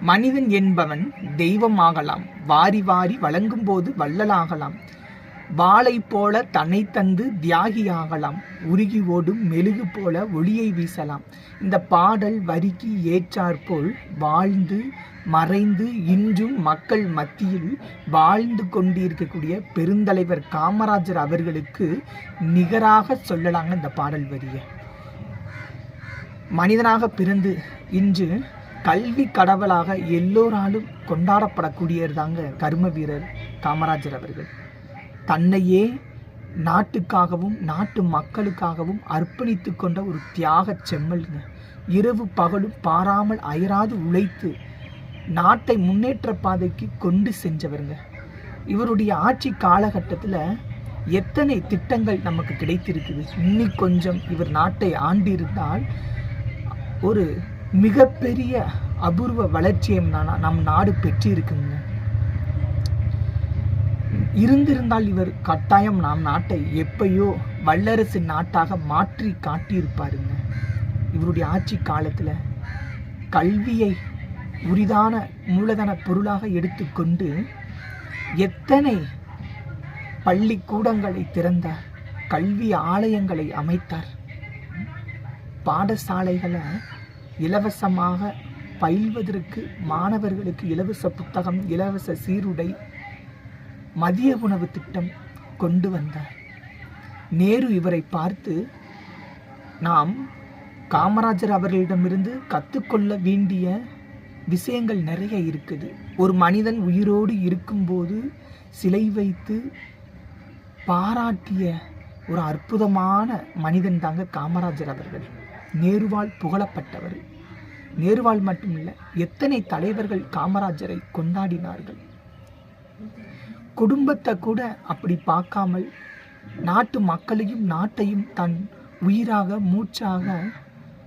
மனிதன் என்பவன் தெய்வமாகலாம். வாரி வாரி வழங்கும் போது வள்ளலாகலாம். வாளை போல தன்னை தந்து தியாகியாகலாம். உருகி ஓடும் மெழுகு போல ஒளியை வீசலாம். இந்த பாடல் வரிக்கு ஏற்றாற்போல் வாழ்ந்து மறைந்து இன்றும் மக்கள் மத்தியில் வாழ்ந்து கொண்டிருக்கக்கூடிய பெருந்தலைவர் காமராஜர் அவர்களுக்கு நிகராக சொல்லலாங்க இந்த பாடல் வரியை. மனிதனாக பிறந்து இன்று கல்வி கடவுளாக எல்லோராலும் கொண்டாடப்படக்கூடியவர் தாங்க கர்ம வீரர் காமராஜர் அவர்கள். தன்னையே நாட்டுக்காகவும் நாட்டு மக்களுக்காகவும் அர்ப்பணித்து கொண்ட ஒரு தியாக செம்மல்ங்க. இரவு பகலும் பாராமல் அயராது உழைத்து நாட்டை முன்னேற்ற பாதைக்கு கொண்டு சென்றவருங்க. இவருடைய ஆட்சி காலகட்டத்தில் எத்தனை திட்டங்கள் நமக்கு கிடைத்திருக்குது. இன்னி கொஞ்சம் இவர் நாட்டை ஆண்டிருந்தால் ஒரு மிகப்பெரிய அபூர்வ வளர்ச்சியை நா- நம் நாடு பெற்றிருக்குங்க. இருந்திருந்தால் இவர் கட்டாயம் நாம் நாட்டை எப்பயோ வல்லரசு நாட்டாக மாற்றி காட்டியிருப்பாருங்க. இவருடைய ஆட்சி காலத்தில் கல்வியை உரிதான மூலதன பொருளாக எடுத்துக்கொண்டு எத்தனை பள்ளிக்கூடங்களை திறந்தார் கல்வி ஆலயங்களை அமைத்தார். பாடசாலைகளை இலவசமாக பயில்வதற்கு மாணவர்களுக்கு இலவச புத்தகம் இலவச சீருடை மதிய உணவு திட்டம் கொண்டு வந்தார். நேரு இவரை பார்த்து நாம் காமராஜர் அவர்களிடமிருந்து கற்றுக்கொள்ள வேண்டிய விஷயங்கள் நிறைய இருக்குது. ஒரு மனிதன் உயிரோடு இருக்கும்போது சிலை வைத்து பாராட்டிய ஒரு அற்புதமான மனிதன் தாங்க காமராஜர் அவர்கள். நேருவால் புகழப்பட்டவர். நேருவால் மட்டுமில்லை எத்தனை தலைவர்கள் காமராஜரை கொண்டாடினார்கள். குடும்பத்தை கூட அப்படி பார்க்காமல் நாட்டு மக்களையும் நாட்டையும் தன் உயிராக மூச்சாக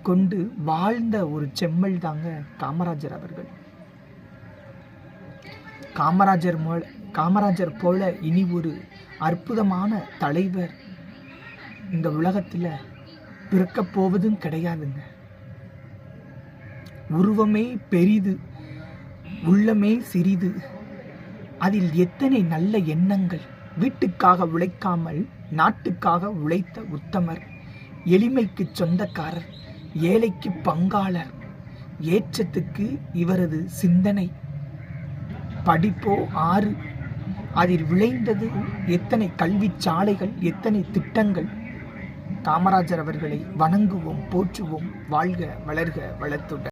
கொண்டு வாழ்ந்த ஒரு செம்மல் தாங்க காமராஜர் அவர்கள். காமராஜர் மோல காமராஜர் போல இனி ஒரு அற்புதமான தலைவர் இந்த உலகத்தில் பிறக்கப் போவதும் கிடையாதுங்க. உருவமே பெரிது உள்ளமே சிறிது. அதில் எத்தனை நல்ல எண்ணங்கள் வீட்டுக்காக உழைக்காமல் நாட்டுக்காக உழைத்த உத்தமர் எளிமைக்கு சொந்தக்காரர் ஏழைக்கு பங்காளர் ஏற்றத்துக்கு இவரது சிந்தனை. படிப்போ ஆறு. அதில் விளைந்தது எத்தனை கல்வி சாலைகள் எத்தனை திட்டங்கள் காமராஜர் அவர்களை வணங்குவோம் போற்றுவோம் வாழ்க வளர்க வளத்துடன்